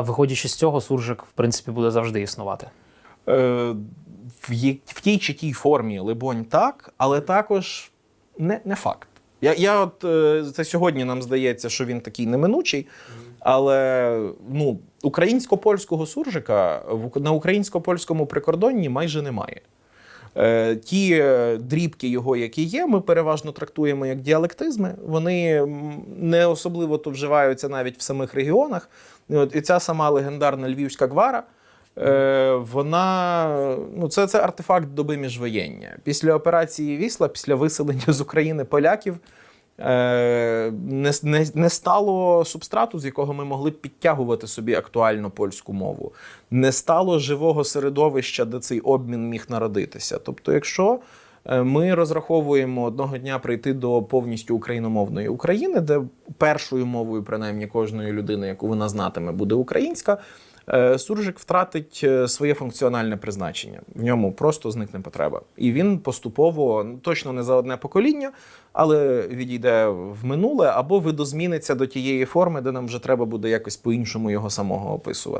Виходячи з цього, суржик, в принципі, буде завжди існувати. Е, в тій чи тій формі, либонь, так, але також не, не факт. Я, я от, е, це сьогодні нам здається, що він такий неминучий, але ну, українсько-польського суржика в- на українсько-польському прикордонні майже немає. Е, Ті е, дрібки його, які є, ми переважно трактуємо як діалектизми. Вони не особливо то вживаються навіть в самих регіонах. І, ця сама легендарна львівська гвара. Е, вона ну це, це артефакт доби міжвоєння. Після операції Вісла, після виселення з України поляків, не, не, не стало субстрату, з якого ми могли б підтягувати собі актуальну польську мову. Не стало живого середовища, де цей обмін міг народитися. Тобто, якщо е, ми розраховуємо одного дня прийти до повністю україномовної України, де першою мовою, принаймні, кожної людини, яку вона знатиме, буде українська. е, Суржик втратить е, своє функціональне призначення. В ньому просто зникне потреба. І він поступово, ну, точно не за одне покоління, але відійде в минуле або видозміниться до тієї форми, де нам вже треба буде якось по-іншому його самого описувати.